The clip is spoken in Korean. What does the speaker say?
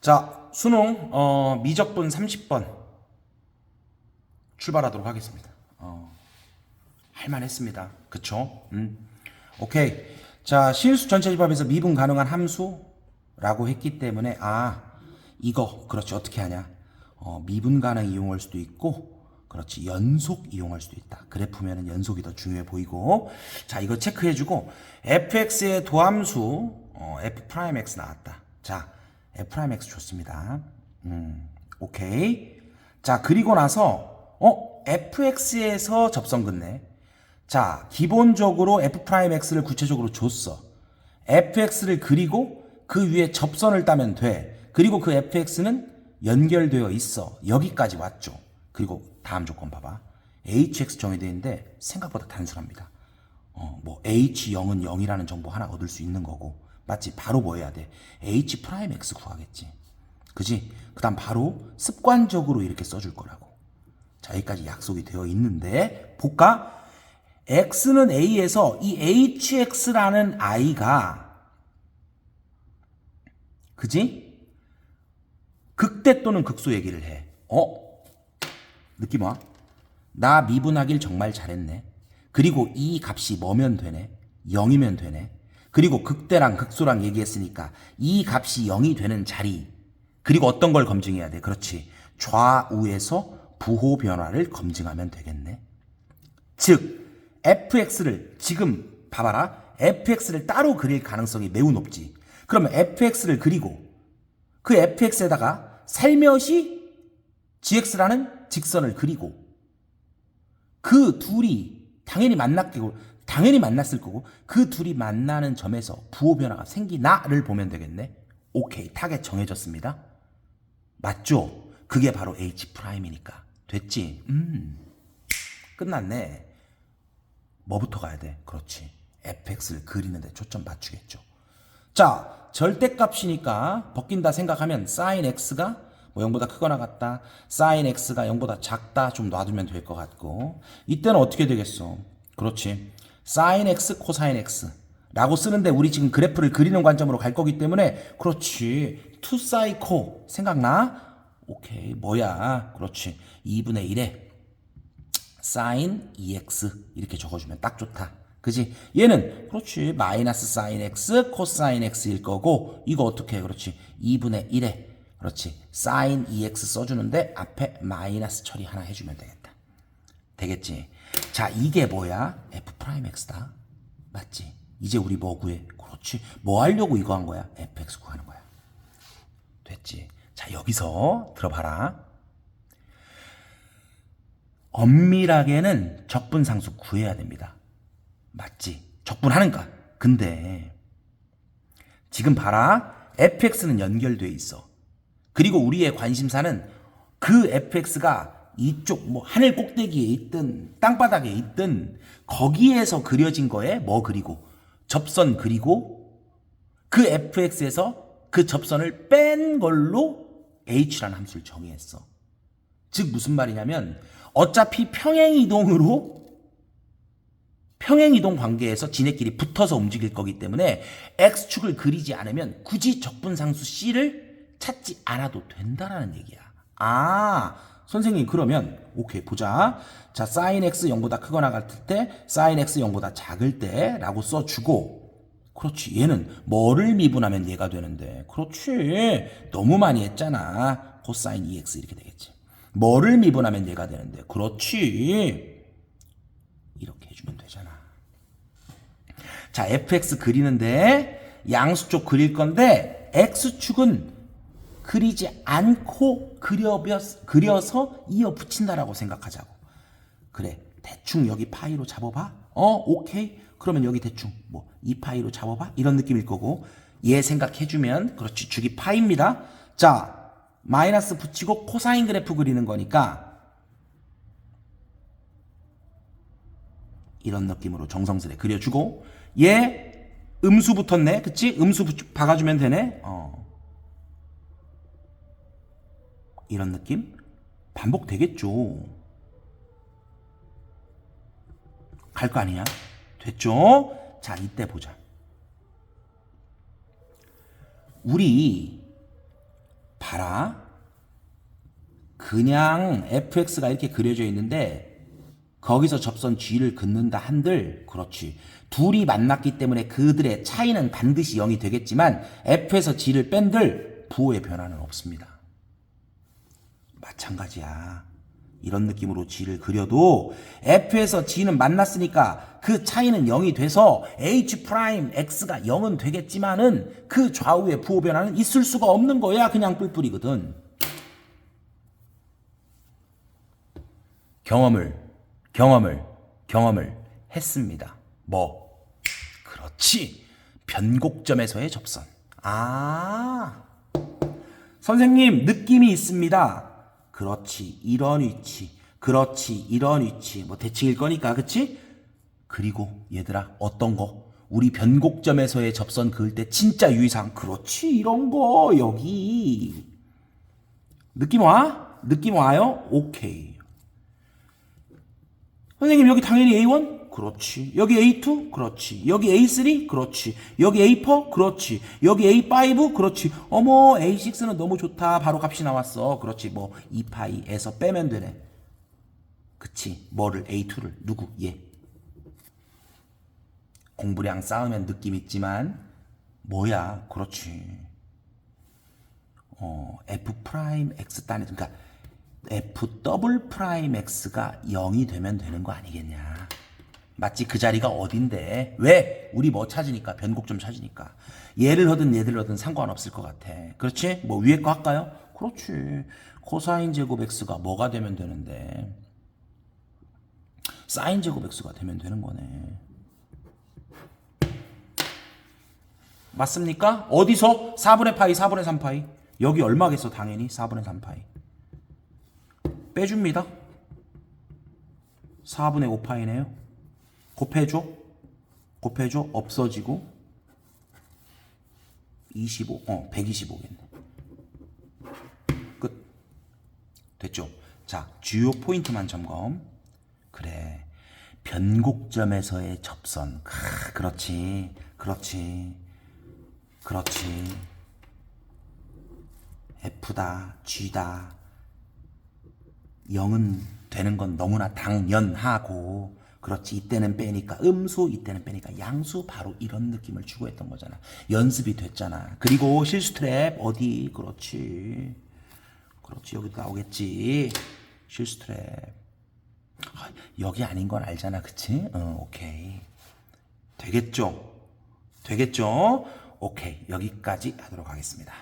자, 수능 어, 미적분 30번 출발하도록 하겠습니다. 어, 할만했습니다. 그쵸? 음. 오케이. 자, 실수 전체 집합에서 미분 가능한 함수라고 했기 때문에 아 이거 그렇지 어떻게 하냐? 어, 미분 가능 이용할 수도 있고 그렇지 연속 이용할 수도 있다. 그래프면은 연속이 더 중요해 보이고 자 이거 체크해 주고 fx의 도함수 어, f 프라임 x 나왔다. 자 f 프라임 x 좋습니다. 음 오케이. 자 그리고 나서 어 fx에서 접선 긋네. 자, 기본적으로 f'x를 구체적으로 줬어. fx를 그리고 그 위에 접선을 따면 돼. 그리고 그 fx는 연결되어 있어. 여기까지 왔죠. 그리고 다음 조건 봐봐. hx 정의되어 있는데 생각보다 단순합니다. 어, 뭐 h0은 0이라는 정보 하나 얻을 수 있는 거고. 맞지? 바로 뭐 해야 돼? h 프라임 x 구하겠지. 그지? 그 다음 바로 습관적으로 이렇게 써줄 거라고. 자, 여기까지 약속이 되어 있는데, 볼까? x는 a에서 이 hx라는 i가 그지? 극대 또는 극소 얘기를 해. 어? 느낌 와? 나 미분하길 정말 잘했네. 그리고 이 값이 뭐면 되네? 0이면 되네. 그리고 극대랑 극소랑 얘기했으니까 이 값이 0이 되는 자리. 그리고 어떤 걸 검증해야 돼? 그렇지. 좌우에서 부호 변화를 검증하면 되겠네. 즉 fx를 지금 봐봐라 fx를 따로 그릴 가능성이 매우 높지 그러면 fx를 그리고 그 fx에다가 살며시 gx라는 직선을 그리고 그 둘이 당연히 만났고 당연히 만났을 거고 그 둘이 만나는 점에서 부호 변화가 생기나를 보면 되겠네 오케이 타겟 정해졌습니다 맞죠 그게 바로 h 프라임이니까 됐지 음 끝났네 뭐부터 가야 돼? 그렇지. fx를 그리는데 초점 맞추겠죠. 자, 절대값이니까 벗긴다 생각하면 sin x가 뭐 0보다 크거나 같다. sin x가 0보다 작다 좀 놔두면 될 것 같고 이때는 어떻게 되겠어? 그렇지. Sin x, cosine x 라고 쓰는데 우리 지금 그래프를 그리는 관점으로 갈 거기 때문에 그렇지. 2 사이 코 생각나? 오케이. 뭐야? 그렇지. 2분의 1에 sin 2x 이렇게 적어주면 딱 좋다. 그지? 얘는 그렇지 마이너스 sin x 코사인 x일 거고 이거 어떻게 해? 그렇지 2분의 1에 그렇지 sin 2x 써주는데 앞에 마이너스 처리 하나 해주면 되겠다. 되겠지? 자 이게 뭐야? f 프라임 x다. 맞지? 이제 우리 뭐 구해? 그렇지 뭐 하려고 이거 한 거야? fx 구하는 거야. 됐지? 자 여기서 들어봐라. 엄밀하게는 적분상수 구해야 됩니다. 맞지? 적분하는가? 근데 지금 봐라. fx는 연결돼 있어. 그리고 우리의 관심사는 그 fx가 이쪽 뭐 하늘 꼭대기에 있든 땅바닥에 있든 거기에서 그려진 거에 뭐 그리고 접선 그리고 그 fx에서 그 접선을 뺀 걸로 h라는 함수를 정의했어. 즉 무슨 말이냐면 어차피 평행 이동으로 평행 이동 관계에서 지네끼리 붙어서 움직일 거기 때문에 x축을 그리지 않으면 굳이 적분상수 c를 찾지 않아도 된다라는 얘기야. 아, 선생님 그러면 오케이 보자. 자, sin x 0보다 크거나 같을 때 sin x 0보다 작을 때 라고 써 주고 그렇지. 얘는 뭐를 미분하면 얘가 되는데. 그렇지. 너무 많이 했잖아. 코사인 2x 이렇게 되겠지. 뭐를 미분하면 얘가 되는데. 그렇지. 이렇게 해주면 되잖아. 자, fx 그리는데 양수 쪽 그릴 건데 x축은 그리지 않고 그려벼- 그려 서 이어 붙인다라고 생각하자고. 그래. 대충 여기 파이로 잡아봐. 어, 오케이. 그러면 여기 대충 뭐 2파이로 잡아봐. 이런 느낌일 거고. 얘 생각해주면 그렇지. 주기 파입니다. 자, 마이너스 붙이고 코사인 그래프 그리는 거니까 이런 느낌으로 정성스레 그려주고 얘 음수 붙었네. 그치? 음수 붙- 박아주면 되네. 어. 이런 느낌? 반복되겠죠. 갈 거 아니냐? 됐죠? 자, 이때 보자. 우리 봐라. 그냥 fx가 이렇게 그려져 있는데 거기서 접선 g를 긋는다 한들 그렇지. 둘이 만났기 때문에 그들의 차이는 반드시 0이 되겠지만 f에서 g를 뺀들 부호의 변화는 없습니다. 마찬가지야. 이런 느낌으로 g를 그려도 f에서 g는 만났으니까 그 차이는 0이 돼서 h 프라임 x가 0은 되겠지만은 그 좌우의 부호 변화는 있을 수가 없는 거야. 그냥 뿔뿔이거든. 경험을 경험을 경험을 했습니다. 뭐? 그렇지. 변곡점에서의 접선. 아. 선생님, 느낌이 있습니다. 그렇지. 이런 위치. 그렇지. 이런 위치. 뭐 대칭일 거니까. 그치? 그리고 얘들아, 어떤 거? 우리 변곡점에서의 접선 그을 때 진짜 유의사항. 그렇지. 이런 거. 여기. 느낌 와? 느낌 와요? 오케이. 선생님 여기 당연히 A1? 그렇지. 여기 A2? 그렇지. 여기 A3? 그렇지. 여기 A4? 그렇지. 여기 A5? 그렇지. 어머 A6는 너무 좋다. 바로 값이 나왔어. 그렇지. 뭐 2파이에서 빼면 되네. 그치. 뭐를 A2를 누구? 얘. 공부량 쌓으면 느낌 있지만 뭐야? 그렇지. 어, F 프라임 X 단위 그러니까 F 더블 프라임 X가 0이 되면 되는 거 아니겠냐. 맞지? 그 자리가 어딘데? 왜? 우리 뭐 찾으니까, 변곡점 찾으니까. 얘를 하든 얘를 하든 상관없을 것 같아. 그렇지? 뭐 위에 거 할까요? 그렇지. 코사인 제곱 X가 뭐가 되면 되는데. 사인 제곱 X가 되면 되는 거네. 맞습니까? 어디서? 4분의 파이, 4분의 3파이. 여기 얼마겠어, 당연히? 4분의 3파이. 빼줍니다. 4분의 5파이네요. 곱해줘. 곱해줘. 없어지고. 25. 어, 125겠네. 끝. 됐죠? 자, 주요 포인트만 점검. 그래. 변곡점에서의 접선. 크, 그렇지. 그렇지. 그렇지. F다, G다. 0은 되는 건 너무나 당연하고 그렇지 이때는 빼니까 음수 이때는 빼니까 양수 바로 이런 느낌을 추구했던 거잖아. 연습이 됐잖아. 그리고 실수 트랩 어디? 그렇지. 그렇지 여기 나오겠지. 실수 트랩. 아, 여기 아닌 건 알잖아 그치? 어, 오케이. 되겠죠? 되겠죠? 오케이 여기까지 하도록 하겠습니다